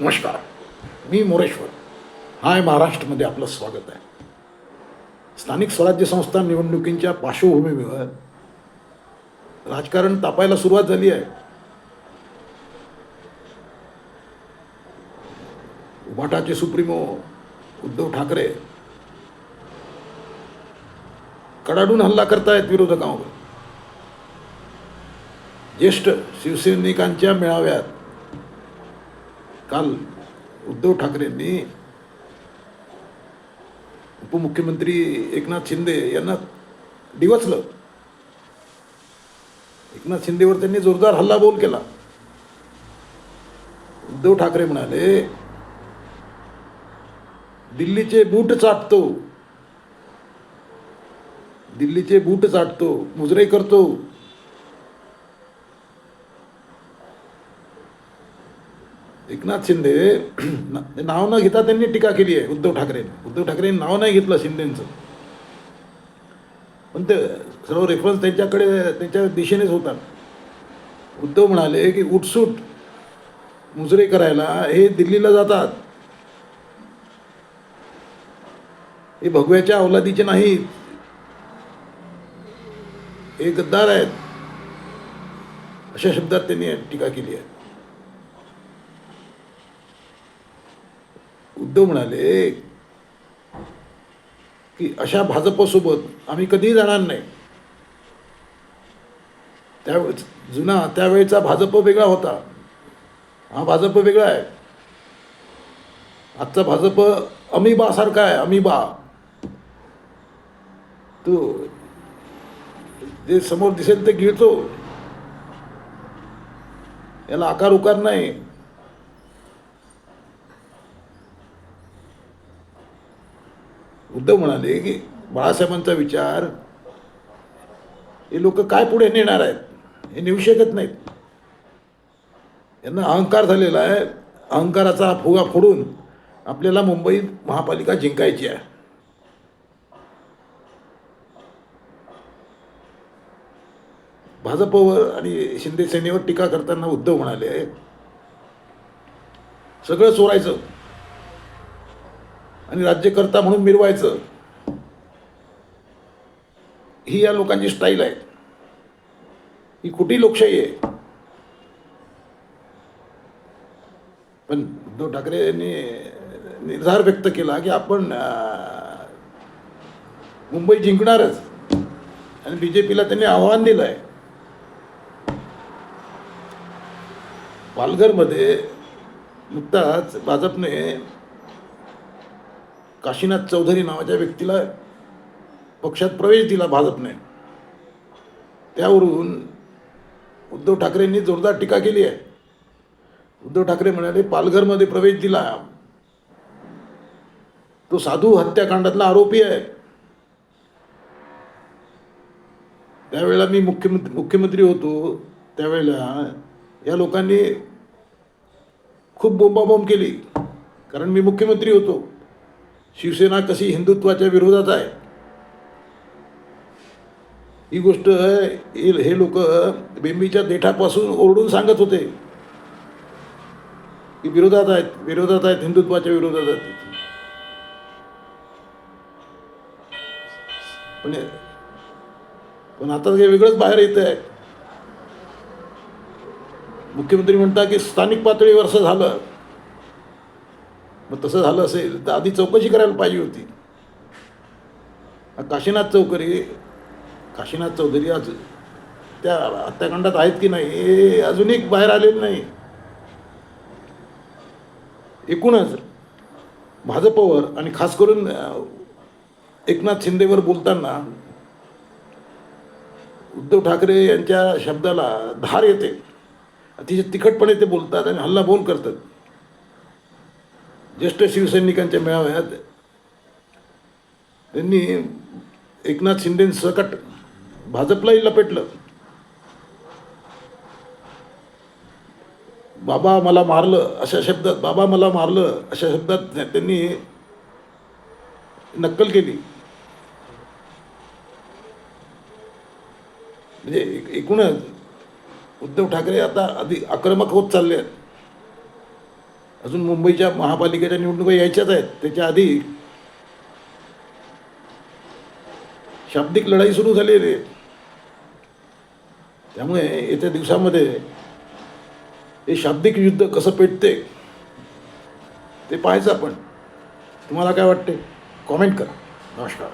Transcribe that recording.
नमस्कार. मी मोरेश्वर. हाय महाराष्ट्रमध्ये आपलं स्वागत आहे. स्थानिक स्वराज्य संस्था निवडणुकींच्या पार्श्वभूमीवर राजकारण तापायला सुरुवात झाली आहे. उभाटाचे सुप्रीमो उद्धव ठाकरे कडाडून हल्ला करतायत विरोधकांवर. ज्येष्ठ शिवसैनिकांच्या मेळाव्यात काल उद्धव ठाकरेंनी उपमुख्यमंत्री एकनाथ शिंदे यांना डिवचलं एकनाथ शिंदेवर त्यांनी जोरदार हल्लाबोल केला. उद्धव ठाकरे म्हणाले दिल्लीचे बूट चाटतो दिल्लीचे बूट चाटतो मुजरे करतो एकनाथ शिंदे ना- नाव न घेता त्यांनी टीका केली आहे उद्धव ठाकरेंनी. उद्धव ठाकरेंनी नाव नाही घेतलं शिंदेचं. पण ते सर्व रेफरन्स त्यांच्याकडे त्यांच्या दिशेनेच होतात. उद्धव म्हणाले की उठसूट मुजरे करायला हे दिल्लीला जातात. हे भगव्याच्या अवलादीचे नाहीत. हे गद्दार आहेत. अशा शब्दात त्यांनी टीका केली आहे. उद्धव म्हणाले की अशा भाजपसोबत आम्ही कधीही जाणार नाही. त्यावेळेस जुना त्यावेळेचा भाजप वेगळा होता. हा भाजप वेगळा आहे. आजचा भाजप अमिबासारखा आहे अमिबा. तो जे समोर दिसेल ते गिळतो. याला आकार उकार नाही. उद्धव म्हणाले की बाळासाहेबांचा विचार हे लोक काय पुढे नेणार आहेत? हे नेऊ शकत नाहीत. यांना अहंकार झालेला आहे. अहंकाराचा फुगा फोडून आपल्याला मुंबई महापालिका जिंकायची आहे. भाजपवर आणि शिंदे सेनेवर टीका करताना उद्धव म्हणाले सगळं चोरायचं. आणि राज्यकर्ता म्हणून मिरवायचं. ही या लोकांची स्टाईल आहे. ही कुठे लोकशाही आहे? पण उद्धव ठाकरे यांनी निर्धार व्यक्त केला की आपण मुंबई जिंकणारच. आणि बी जे पीला त्यांनी आव्हान दिलं आहे पालघरमध्ये नुकताच भाजपने काशीनाथ चौधरी नावाच्या व्यक्तीला पक्षात प्रवेश दिला भाजपने. त्यावरून उद्धव ठाकरेंनी जोरदार टीका केली आहे. उद्धव ठाकरे म्हणाले पालघरमध्ये प्रवेश दिला. तो साधू हत्याकांडातला आरोपी आहे. त्यावेळेला मी मुख्यमंत्री मुख्यमंत्री होतो. त्यावेळेला या लोकांनी खूप बोंबाबोंब केली. कारण मी मुख्यमंत्री होतो. शिवसेना कशी हिंदुत्वाच्या विरोधात आहे? ही गोष्ट हे लोक बेंबीच्या देठापासून ओरडून सांगत होते. की विरोधात आहेत विरोधात आहेत हिंदुत्वाच्या विरोधात आहेत. पण पण आता हे वेगळंच बाहेर येत आहे. मुख्यमंत्री म्हणता की स्थानिक पातळीवर असं झालं. मग तसं झालं असेल तर आधी चौकशी करायला पाहिजे होती. काशीनाथ चौकरी काशीनाथ चौधरी आज त्या हत्याकांडात आहेत की नाही हे अजूनही बाहेर आलेलं नाही. एकूणच भाजपवर आणि खास करून एकनाथ शिंदेवर बोलताना उद्धव ठाकरे यांच्या शब्दाला धार येते. अतिशय तिखटपणे ते बोलतात आणि हल्लाबोल करतात. ज्येष्ठ शिवसैनिकांच्या मेळाव्यात त्यांनी एकनाथ शिंदेसकट भाजपलाही लपेटलं. बाबा मला मारलं अशा शब्दात बाबा मला मारलं अशा शब्दात त्यांनी नक्कल केली. म्हणजे एक- एकूणच उद्धव ठाकरे आता अधिक आक्रमक होत चालले आहेत. अजून मुंबईच्या महापालिकेच्या निवडणुका यायच्याच आहेत. त्याच्या आधी शाब्दिक लढाई सुरू झालेली आहे. त्यामुळे येत्या दिवसामध्ये हे शाब्दिक युद्ध कसं पेटते ते पाहायचं आपण. तुम्हाला काय वाटते? कॉमेंट करा. नमस्कार.